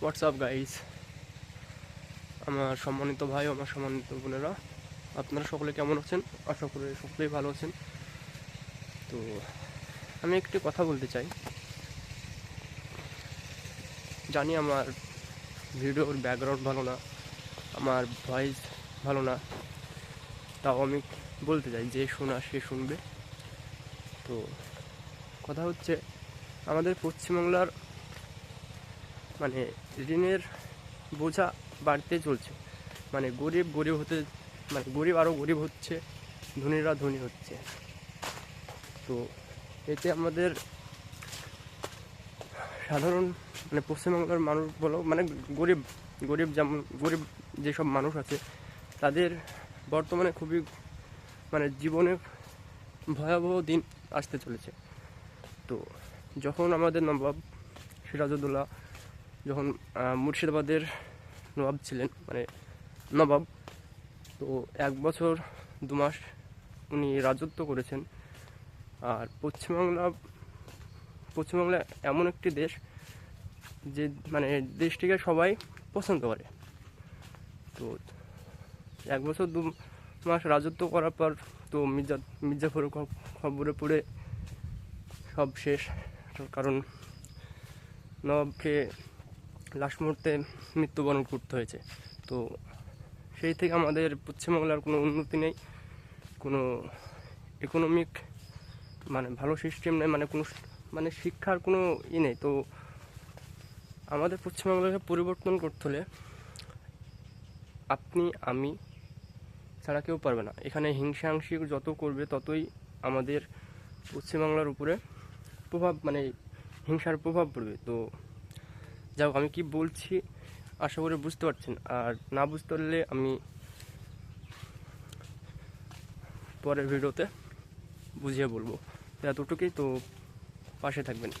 WhatsApp guys আমার সম্মানিত ভাই, আমার সম্মানিত বোনেরা, আপনারা সকলে কেমন আছেন? আশা করি সকলেই ভালো আছেন। তো আমি একটি কথা বলতে চাই। জানি আমার ভিডিওর ব্যাকগ্রাউন্ড ভালো না, আমার ভয়েস ভালো না, তাও আমি বলতে চাই যে শোনা, সে শুনবে। তো কথা হচ্ছে, আমাদের পশ্চিমবাংলার মানে ঋণের বোঝা বাড়তে চলছে। মানে গরিব গরিব হতে মানে গরিব আরও গরিব হচ্ছে, ধনীরা ধনী হচ্ছে। তো এতে আমাদের সাধারণ মানে পশ্চিমবাংলার মানুষ বলো মানে গরিব গরিব যেমন, গরিব যেসব মানুষ আছে, তাদের বর্তমানে খুবই মানে জীবনে ভয়াবহ দিন আসতে চলেছে। তো যখন আমাদের নবাব সিরাজউদ্দৌলা যখন মুর্শিদাবাদের নবাব ছিলেন মানে নবাব, তো এক বছর দু মাস উনি রাজত্ব করেছেন। আর পশ্চিমবাংলা পশ্চিমবাংলা এমন একটি দেশ যে মানে দেশটিকে সবাই পছন্দ করে। তো এক বছর দু মাস রাজত্ব করার পর তো মির্জা মির্জাফরের খ- খবরে পড়ে সব শেষ। কারণ নবাবকে লাস্ট মুহূর্তে মৃত্যুবরণ করতে হয়েছে। তো সেই থেকে আমাদের পশ্চিমবাংলার কোনো উন্নতি নেই, কোনো ইকোনমিক মানে ভালো সিস্টেম নেই মানে কোনো মানে শিক্ষার কোনো ই নেই। তো আমাদের পশ্চিমবাংলাকে পরিবর্তন করতে হলে আপনি, আমি ছাড়া কেউ পারবে না। এখানে হিংসাংশি যত করবে ততই আমাদের পশ্চিমবাংলার উপরে প্রভাব মানে হিংসার প্রভাব পড়বে। তো যাই আমি কি বলছি আশা করি বুঝতে পারছেন। আর না বুঝতে পারলে আমি পরের ভিডিওতে বুঝিয়ে বলব। এতটুকুই, তো পাশে থাকবেন।